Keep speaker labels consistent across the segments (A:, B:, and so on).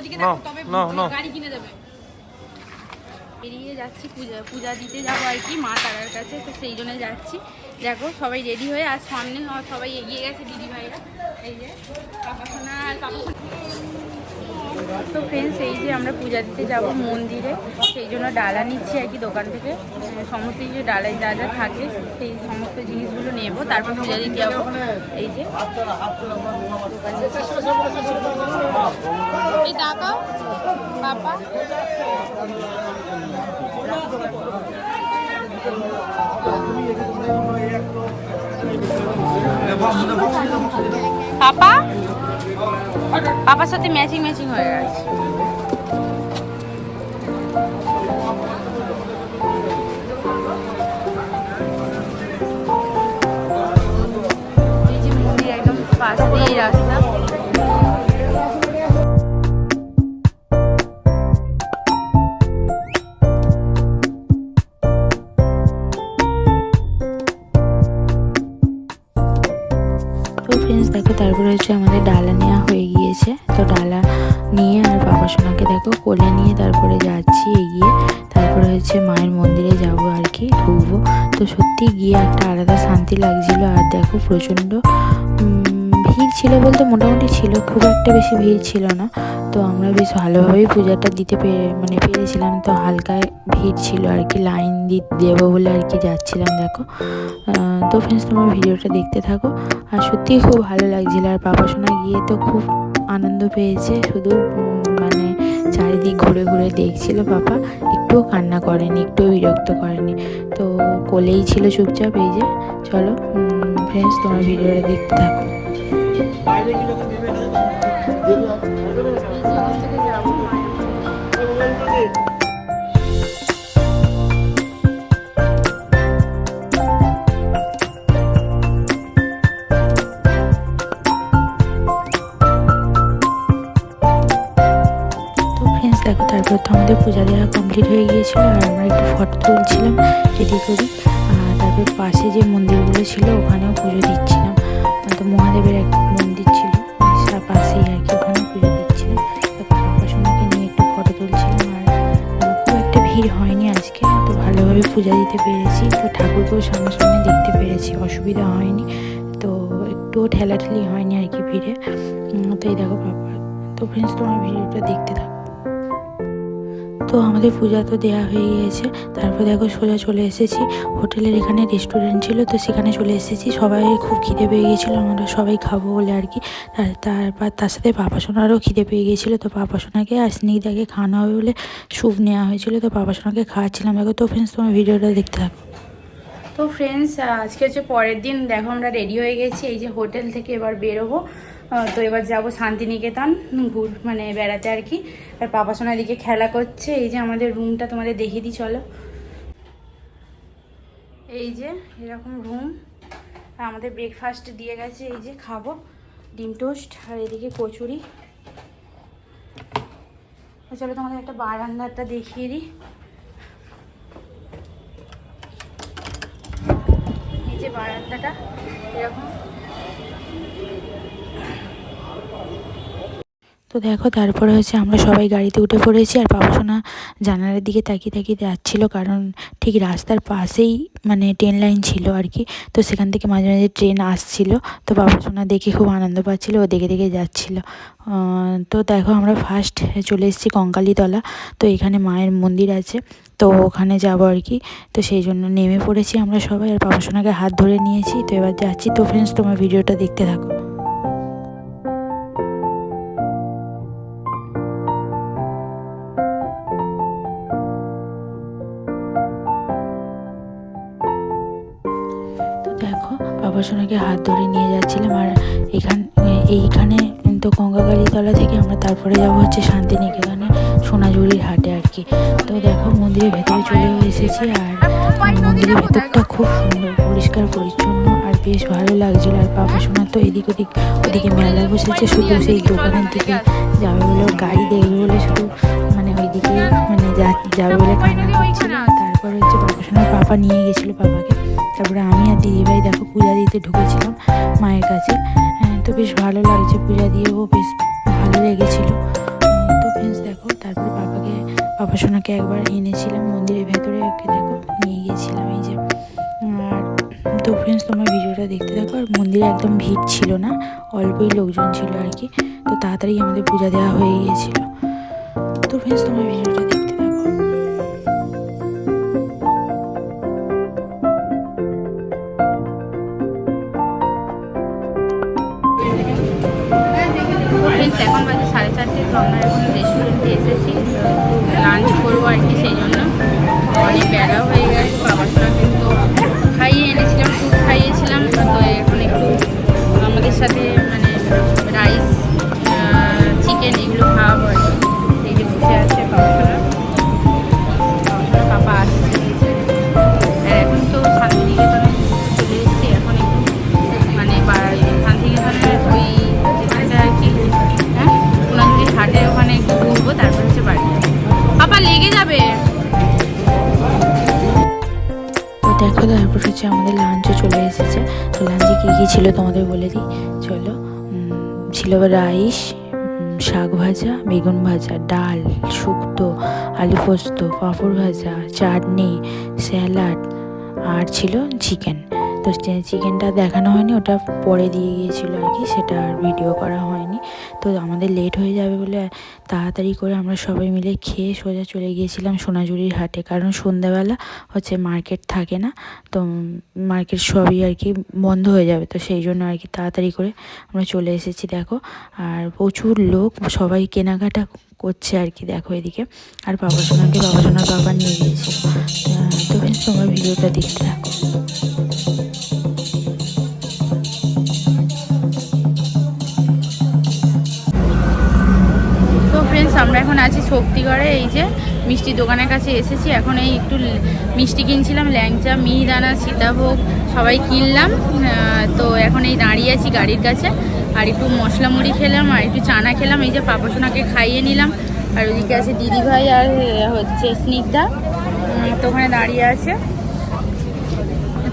A: ওদিকে দেখো তবে। গাড়ি কিনে দেবে। বেরিয়ে যাচ্ছি পূজা পূজা দিতে যাব আর কি মা তারার কাছে তো সেই জন্য যাচ্ছি। দেখো সবাই রেডি হয়ে আর সামনে সবাই এগিয়ে গেছে দিদি ভাইরা এই যে পাপাখানা আর পাপাসোনা তো ফ্রেন্ডস এই যে আমরা পূজা দিতে যাব মন্দিরে সেই জন্য ডালা নিচ্ছি আর কি দোকান থেকে। সমস্ত কিছু ডালায় যা যা থাকে সেই সমস্ত জিনিসগুলো নেব। তারপর পূজা দিতে যাব এই যে। এই টাকা বাবা। পাপা? পাপার সাথে ম্যাচিং ম্যাচিং হয়ে গেছে। যে মন্দির একদম পাশ দিয়ে
B: দেখো, তারপরে হচ্ছে আমাদের ডালা নেওয়া হয়ে গিয়েছে। তো ডালা নিয়ে আর বাবা সোনাকে দেখো, কোলে নিয়ে তারপরে যাচ্ছি, এগিয়ে। তারপরে হচ্ছে মায়ের মন্দিরে যাব আর কি ঢুকবো তো সত্যি গিয়ে একটা আলাদা শান্তি লাগছিল, আর দেখো প্রচণ্ড ছিল বলতে মোটামুটি ছিল, খুব একটা বেশি ভিড় ছিল না। তো আমরা বেশ ভালোভাবেই পূজাটা দিতে পেরে মানে পেরেছিলাম। তো হালকা ভিড় ছিল আর কি, লাইন দিতে দেবো বলে আর কি যাচ্ছিলাম, দেখো। তো ফ্রেন্ডস তোমার ভিডিওটা দেখতে থাকো। আর সত্যিই খুব ভালো লাগছিল। আর বাবা শোনা গিয়ে তো খুব আনন্দ পেয়েছে। শুধু মানে চারিদিক ঘুরে ঘুরে দেখছিল বাবা। একটুও কান্না করেনি, একটুও বিরক্ত করেনি। তো কোলেই ছিল চুপচাপ, এই যে। চলো ফ্রেন্ডস তোমার ভিডিওটা দেখতে থাকো। দেখো, তারপর তো আমাদের পূজা দেওয়া কমপ্লিট হয়ে গিয়েছিল আর আমরা একটু ফটো তুলছিলাম রেডি করি। আর তারপর পাশে যে মন্দিরগুলো ছিল, ওখানেও পুজো দিচ্ছিলাম। তো মহাদেবের এক ভালোভাবে পূজা দিতে পেরেছি, তো ঠাকুরকেও সামনে দেখতে পেরেছি, অসুবিধা হয়নি। তো একটুও ঠেলাঠেলি হয়নি আর কি ভিড়ে। তো এই দেখো বাবা, তো ফ্রেন্ডস তোমার ভিডিওটা দেখতে থাকো। তো আমাদের পূজা তো দেওয়া হয়ে গিয়েছে। তারপর দেখো সোজা চলে এসেছি। হোটেলের এখানে রেস্টুরেন্ট ছিল, তো সেখানে চলে এসেছি। সবাই খুব খিদে পেয়ে গিয়েছিল, আমরা সবাই খাব বলে আর কি। তার- তারপর তার সাথে পাপা সোনারও খিদে পেয়ে গিয়েছিল, তো পাপা সোনাকে আর স্নিগ্ধাকে খাওয়ানো হবে বলে স্যুপ নেওয়া হয়েছিল, তো পাপা সোনাকে খাওয়াচ্ছিলাম। দেখো তো ফ্রেন্ডস তোমার ভিডিওটা দেখতে থাকো।
A: তো ফ্রেন্ডস আজকে হচ্ছে পরের দিন। দেখো আমরা রেডি হয়ে গেছি, এই যে হোটেল থেকে এবার বেরোবো। তো এবার যাব শান্তিনিকেতন ঘুর মানে বেড়াতে আর কি। আর পাপা সোনার দিকে খেলা করছে। এই যে আমাদের রুমটা তোমাদের দেখিয়ে দিই, চলো। এই যে এরকম রুম আমাদের ব্রেকফাস্ট দিয়ে গেছে, এই যে খাব। ডিম টোস্ট আর এদিকে কচুরি। চলো তোমাদের একটা বারান্দাটা দেখিয়ে দিই। এই যে বারান্দাটা, এরকম।
B: তো দেখো, তারপরে হচ্ছে আমরা সবাই গাড়িতে উঠে পড়েছি আর বাবাসোনা জানালার দিকে তাকিয়ে তাকিয়ে যাচ্ছিল কারণ ঠিক রাস্তার পাশেই মানে ট্রেন লাইন ছিল আর কি। তো সেখান থেকে মাঝে মাঝে ট্রেন আসছিল। তো বাবাসোনা দেখে খুব আনন্দ পাচ্ছিলো, ও দেখে দেখে যাচ্ছিল। তো দেখো, আমরা ফার্স্ট চলে এসেছি কঙ্কালীতলা। তো এখানে মায়ের মন্দির আছে। তো ওখানে যাব আর কি। তো সেই জন্য নেমে পড়েছি আমরা সবাই আর বাবাসোনাকে হাত ধরে নিয়েছি। তো এবার যাচ্ছি। তো ফ্রেন্ডস তোমার ভিডিওটা দেখতে থাকো। দেখো বাবা সোনাকে হাত ধরে নিয়ে যাচ্ছিলাম আর এখান, এইখানে তো গঙ্গাকালীতলা থেকে আমরা তারপরে যাব হচ্ছে শান্তিনিকেতনে, সোনাঝুরির হাটে আর কি। তো দেখো মন্দিরের ভেতরে চলে এসেছি আর মন্দিরের ভেতরটা খুব সুন্দর, পরিষ্কার, পরিচ্ছন্ন আর বেশ ভালো লাগছিল। আর বাবা সোনার তো এদিক ওদিক, ওদিকে মেলা বসেছে, শুধু সেই দোকানের দিকে যাবে বলে গাড়ি দেখবে বলে শুধু মানে ওইদিকে মানে যাবে বলে কান্না করছিল। তারপর হচ্ছে বাবা সোনার পাপা নিয়ে গেছিল পাপাকে তারপরে আমি আর দিদিভাই দেখো পূজা দিতে ঢুকেছিলাম মায়ের কাছে। হ্যাঁ, তো বেশ ভালো লাগছে পূজা দিয়েও বেশ ভালো লেগেছিলো। উম, দেখো তারপরে বাবাকে বাবা সোনাকে একবার এনেছিলাম মন্দিরের ভেতরে ওকে দেখো নিয়ে গিয়েছিলাম এই যে। আর তো ফ্রেন্ডস তোমার ভিডিওটা দেখতে থাকো আর মন্দিরে একদম ভিড় ছিল না অল্পই লোকজন ছিল আর কি তো তাড়াতাড়ি আমাদের পূজা দেওয়া হয়ে গিয়েছিল। তো ফ্রেন্ডস তোমার ভিডিওটা
A: এখন বাজে সাড়ে চারটে, তো আমরা এখন রেস্টুরেন্টে এসেছি। লাঞ্চ করব আর কি, সেই জন্য। অনেক বেলা হয়ে গেছে বাবার সাথে
B: লাঞ্চও চলে এসেছে। তো লাঞ্চে কী কী ছিল তোমাদের বলে দিই? চলো ছিল রাইস শাক ভাজা, বেগুন ভাজা, ডাল, শুক্তো, আলু পোস্ত, পাঁপড় ভাজা, চাটনি, স্যালাড, আর ছিল চিকেন। তো চিকেনটা দেখানো হয়নি, ওটা পরে দিয়ে গিয়েছিল আর কি, সেটা আর ভিডিও করা হয়নি। তো আমাদের লেট হয়ে যাবে বলে তাড়াতাড়ি করে আমরা সবাই মিলে খেয়ে সোজা চলে গিয়েছিলাম সোনাঝুরির হাটে। কারণ সন্ধ্যাবেলা হচ্ছে মার্কেট থাকে না, তো মার্কেট সবই আর কি বন্ধ হয়ে যাবে। তো সেই জন্য আর কি তাড়াতাড়ি করে আমরা চলে এসেছি দেখো। আর প্রচুর লোক, সবাই কেনাকাটা করছে আর কি দেখো এদিকে। আর বাবা সোনাকে, বাবা সোনার বাবা নিয়ে গিয়েছিল তো তোমার ভিডিওটা দেখতে থাকো।
A: শক্তিগড়ে এই যে মিষ্টি দোকানের কাছে এসেছি। এখন এই একটু মিষ্টি কিনছিলাম, ল্যাংচা, মিহিদানা, সীতাভোগ, সবাই কিনলাম। তো এখন এই দাঁড়িয়ে আছি গাড়ির কাছে। আর একটু মশলা মুড়ি খেলাম, আর একটু চানা খেলাম। এই যে পাপাসোনাকে খাইয়ে নিলাম। আর ওদিকে আছে দিদিভাই আর হচ্ছে স্নিগ্ধা। তো ওখানে দাঁড়িয়ে আছে।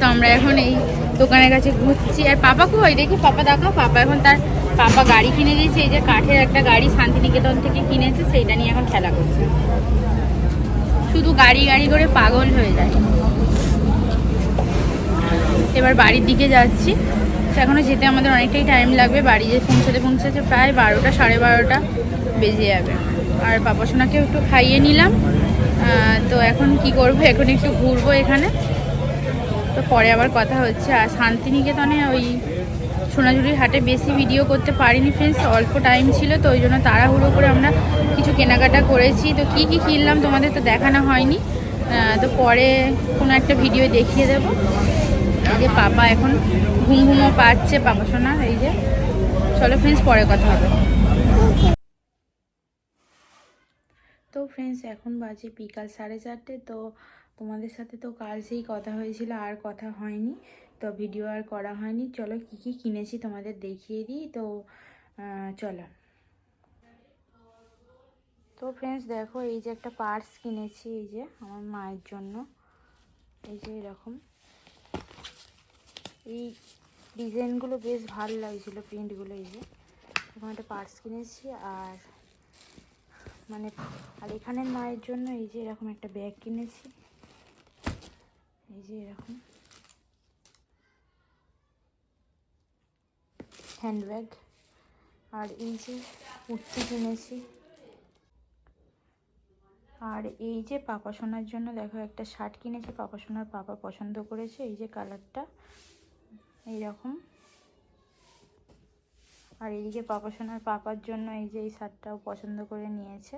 A: তো আমরা এখন এই দোকানের কাছে ঘুরছি। আর পাপা কই দেখি পাপা দেখাও। পাপা এখন তার পাপা গাড়ি কিনে দিয়েছে, এই যে কাঠের একটা গাড়ি শান্তিনিকেতন থেকে কিনেছে, সেইটা নিয়ে এখন খেলা করছে। শুধু গাড়ি গাড়ি করে পাগল হয়ে যায়। এবার বাড়ির দিকে যাচ্ছি। তো এখনও যেতে আমাদের অনেকটাই টাইম লাগবে। বাড়ি যে পৌঁছাতে পৌঁছাতে প্রায় বারোটা, সাড়ে বারোটা বেজে যাবে। আর পাপা সোনাকেও একটু খাইয়ে নিলাম। তো এখন কি করব? এখন একটু ঘুরবো এখানে। তো পরে আবার কথা হচ্ছে। আর শান্তিনিকেতনে ওই সোনাঝুরির হাটে বেশি ভিডিও করতে পারিনি ফ্রেন্ডস অল্প টাইম ছিল তো ওই জন্য তাড়াহুড়ো করে আমরা কিছু কেনাকাটা করেছি। তো কি কি কিনলাম তোমাদের তো দেখানো হয়নি। তো পরে কোনো একটা ভিডিও দেখিয়ে দেবো। এই যে পাপা এখন ঘুম ঘুমো পাচ্ছে, পাপা সোনার এই যে। চলো ফ্রেন্ডস পরে কথা হবে। তো ফ্রেন্ডস এখন বাজে বিকাল সাড়ে চারটে, তো তোমাদের সাথে তো কাল সেই কথা হয়েছিল, আর কথা হয়নি। তো ভিডিও আর করা হয়নি। চলো কি কি কিনেছি তোমাদের দেখিয়ে দিই। তো চলো। তো ফ্রেন্ডস দেখো, এই যে একটা পার্স কিনেছি, এই যে আমার মায়ের জন্য। এই যে এরকম। এই ডিজাইনগুলো বেশ ভালো লাগছিল প্রিন্টগুলো এই যে। এরকম একটা পার্স কিনেছি, আর মানে আর এখানের মায়ের জন্য এই যে এরকম একটা ব্যাগ কিনেছি। এই যে এরকম হ্যান্ডব্যাগ আর এই যে কুর্তি কিনেছি। আর এই যে পাপা সোনার জন্য দেখো একটা শার্ট কিনেছি, পাপা সোনার পাপা পছন্দ করেছে, এই যে কালারটা এইরকম। আর এইদিকে পাপা সোনার পাপার জন্য এই যে এই শার্টটাও পছন্দ করে নিয়েছে।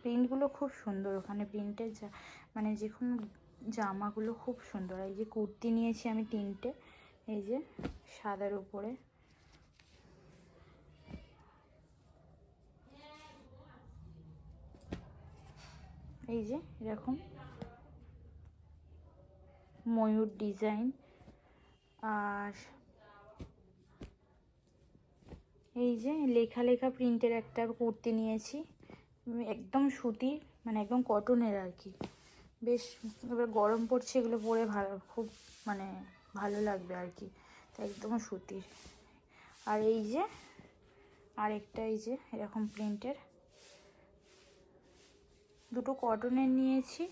A: প্রিন্টগুলো খুব সুন্দর, ওখানে প্রিন্টের যা মানে যে কোনো জামাগুলো খুব সুন্দর। এই যে কুর্তি নিয়েছি আমি তিনটে। এই যে সাদার উপরে। এই যে এরকম ময়ূর ডিজাইন। আর এই যে লেখা লেখা প্রিন্টের একটা কুর্তি নিয়েছি। একদম সুতির মানে একদম কটনের আর কি। বেশ এবার গরম পড়ছে এগুলো পরে ভালো, খুব মানে ভালো লাগবে আর কি। তো একদম সুতির। আর এই যে, আরেকটা এই যে, এরকম প্রিন্টের। দুটো কটনের নিয়েছি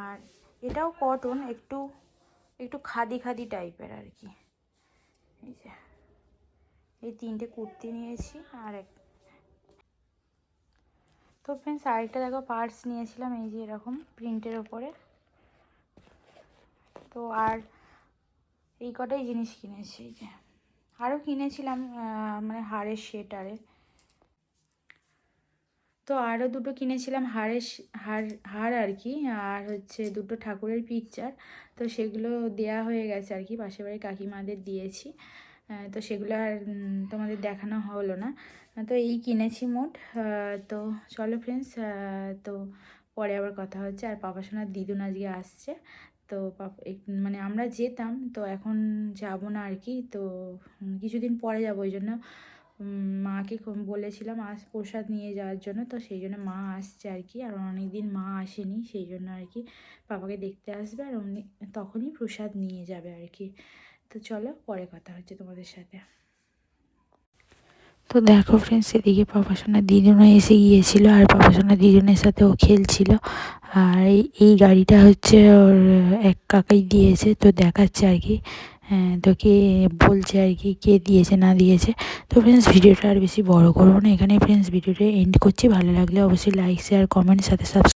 A: আর এটাও কটন, একটু একটু খাদি খাদি টাইপের আর কি। এই যে, এই তিনটে কুর্তি নিয়েছি আর এক তো ফ্রেন্ডস আরেকটা দেখো পার্স নিয়েছিলাম, এই যে এরকম প্রিন্টের ওপরে তো আর এই কটাই জিনিস কিনেছি, এই যে। আরও কিনেছিলাম মানে হাড়ের সেট আরে। তো আরও দুটো কিনেছিলাম হাড়ের হার হার আর কি, আর হচ্ছে দুটো ঠাকুরের পিকচার তো সেগুলো দেয়া হয়ে গেছে আর কি, পাশের বাড়ির কাকিমাদের দিয়েছি। তো সেগুলো আর তোমাদের দেখানো হলো না। তো এই কিনেছি মোট তো চলো ফ্রেন্ডস তো পরে আবার কথা হচ্ছে। আর পাপা সোনার দিদুন আজকে আসছে, তো মানে আমরা যেতাম, তো এখন যাব না আর কি, তো কিছুদিন পরে যাব ওই জন্য মাকে বলেছিলাম আজ প্রসাদ নিয়ে যাওয়ার জন্য, তো সেই জন্য মা আসছে আর কি। আর অনেক দিন মা আসেনি, সেই জন্য আর কি পাপাকে দেখতে আসবে, আর উনি তখনই প্রসাদ নিয়ে যাবে আর কি। তো চলো পরে কথা হচ্ছে তোমাদের সাথে। তো দেখো ফ্রেন্ডস এদিকে পাপাসোনা দিদুনও এসে গিয়েছিল আর পাপাসোনা দিদুনের সাথে ও খেলছিল। আর এই গাড়িটা হচ্ছে ওর এক কাকাই দিয়েছে, তো দেখাচ্ছে আর কি। হ্যাঁ তো কে বলছে আর কি, কে দিয়েছে, না দিয়েছে। তো ফ্রেন্ডস ভিডিওটা আর বেশি বড় করব না। এখানে ফ্রেন্ডস ভিডিওটা এন্ড করছি। ভালো লাগলে অবশ্যই লাইক শেয়ার কমেন্ট সাথে সাবস্ক্রাইব